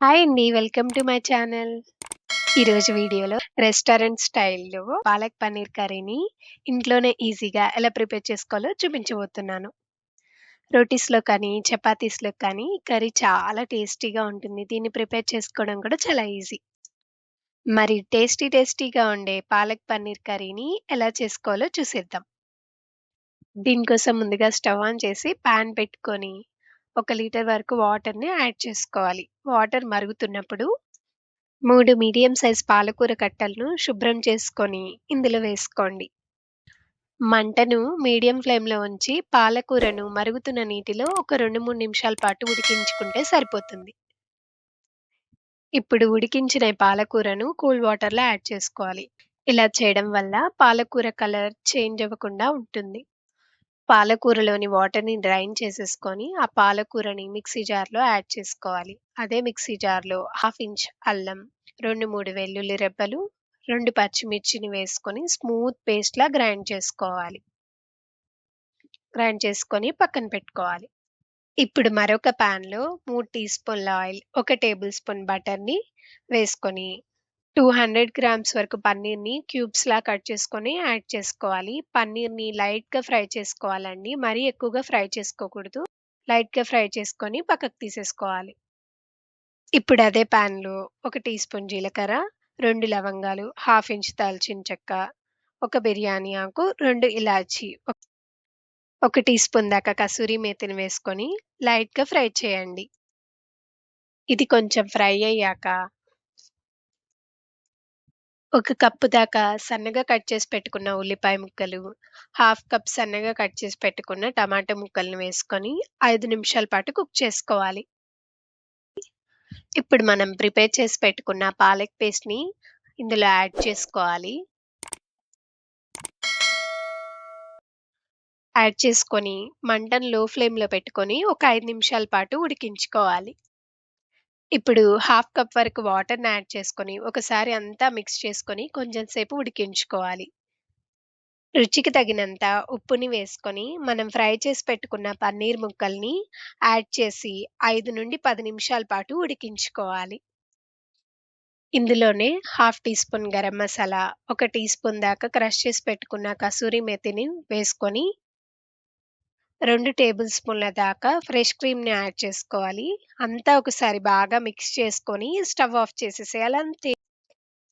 Hi అండి. Welcome to my channel. ఈరోజు వీడియోలో రెస్టారెంట్ స్టైల్‌లో పాలక్ పన్నీర్ కర్రీని ఇంట్లోనే ఈజీగా ఎలా ప్రిపేర్ చేసుకోవాలో చూపించబోతున్నాను. రోటీస్‌లో కానీ, చపాతీస్‌లో కానీ కర్రీ చాలా టేస్టీగా ఉంటుంది. దీన్ని ప్రిపేర్ చేసుకోవడం కూడా చాలా ఈజీ. మరి టేస్టీ టేస్టీగా ఉండే పాలక్ పన్నీర్ కర్రీని ఎలా చేసుకోవాలో చూసేద్దాం. దీనికోసం ముందుగా స్టవ్ ఆన్ చేసి పాన్ పెట్టుకొని, ఒక లీటర్ వరకు వాటర్‌ని యాడ్ చేసుకోవాలి. వాటర్ మరుగుతున్నప్పుడు మూడు మీడియం సైజ్ పాలకూర కట్టలను శుభ్రం చేసుకొని ఇందులో వేసుకోండి. మంటను మీడియం ఫ్లేమ్‌లో ఉంచి పాలకూరను మరుగుతున్న నీటిలో ఒక 2, 3 నిమిషాల పాటు ఉడికించుకుంటే సరిపోతుంది. ఇప్పుడు ఉడికించిన పాలకూరను కూల్ వాటర్‌లో యాడ్ చేసుకోవాలి. ఇలా చేయడం వల్ల పాలకూర కలర్ చేంజ్ అవ్వకుండా ఉంటుంది. పాలకూరలోని వాటర్‌ని డ్రైన్ చేసేసుకొని, ఆ పాలకూరని మిక్సీ జార్‌లో యాడ్ చేసుకోవాలి. అదే మిక్సీ జార్‌లో హాఫ్ ఇంచ్ అల్లం, 2, 3 వెల్లుల్లి రెబ్బలు, రెండు పచ్చిమిర్చిని వేసుకొని స్మూత్ పేస్ట్‌లా గ్రైండ్ చేసుకోవాలి. గ్రైండ్ చేసుకొని పక్కన పెట్టుకోవాలి. ఇప్పుడు మరొక పాన్‌లో మూడు టీ స్పూన్ల ఆయిల్, ఒక టేబుల్ స్పూన్ బటర్‌ని వేసుకొని 200 గ్రామ్స్ వరకు పన్నీర్‌ని క్యూబ్స్‌లా కట్ చేసుకొని యాడ్ చేసుకోవాలి. పన్నీర్‌ని లైట్‌గా ఫ్రై చేసుకోవాలండి. మరీ ఎక్కువగా ఫ్రై చేసుకోకూడదు. లైట్‌గా ఫ్రై చేసుకొని పక్కకు తీసేసుకోవాలి. ఇప్పుడు అదే ప్యాన్లో ఒక టీ స్పూన్ జీలకర్ర, రెండు లవంగాలు, హాఫ్ ఇంచ్ దాల్చిన చెక్క, ఒక బిర్యానీ ఆకు, రెండు ఇలాచీ, ఒక టీ స్పూన్ దాకా కసూరి మేతిని వేసుకొని లైట్‌గా ఫ్రై చేయండి. ఇది కొంచెం ఫ్రై అయ్యాక ఒక కప్పు దాకా సన్నగా కట్ చేసి పెట్టుకున్న ఉల్లిపాయ ముక్కలు, హాఫ్ కప్ సన్నగా కట్ చేసి పెట్టుకున్న టమాటా ముక్కలను వేసుకొని 5 నిమిషాల పాటు కుక్ చేసుకోవాలి. ఇప్పుడు మనం ప్రిపేర్ చేసి పెట్టుకున్న పాలక్ పేస్ట్‌ని ఇందులో యాడ్ చేసుకోవాలి. యాడ్ చేసుకొని మంటను లో ఫ్లేమ్‌లో పెట్టుకొని ఒక 5 నిమిషాల పాటు ఉడికించుకోవాలి. ఇప్పుడు హాఫ్ కప్ వరకు వాటర్‌ని యాడ్ చేసుకొని ఒకసారి అంతా మిక్స్ చేసుకొని కొంచెం సేపు ఉడికించుకోవాలి. రుచికి తగినంత ఉప్పుని వేసుకొని మనం ఫ్రై చేసి పెట్టుకున్న పన్నీర్ ముక్కల్ని యాడ్ చేసి 5-10 నిమిషాల పాటు ఉడికించుకోవాలి. ఇందులోనే half teaspoon garam masala, 1 teaspoon దాకా క్రష్ చేసి పెట్టుకున్న కసూరి మేతిని వేసుకొని రెండు టేబుల్ స్పూన్ల దాకా ఫ్రెష్ క్రీమ్‌ని యాడ్ చేసుకోవాలి. అంతా ఒకసారి బాగా మిక్స్ చేసుకొని స్టవ్ ఆఫ్ చేసేసేయాలి అంతే.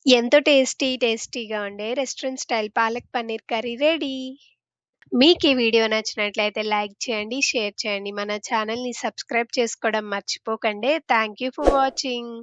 ఎంతో టేస్టీ టేస్టీగా ఉండే restaurant style palak paneer curry ready. మీకు ఈ వీడియో నచ్చినట్లయితే లైక్ చేయండి, షేర్ చేయండి. మన ఛానల్‌ని సబ్స్క్రైబ్ చేసుకోవడం మర్చిపోకండి. Thank you for watching.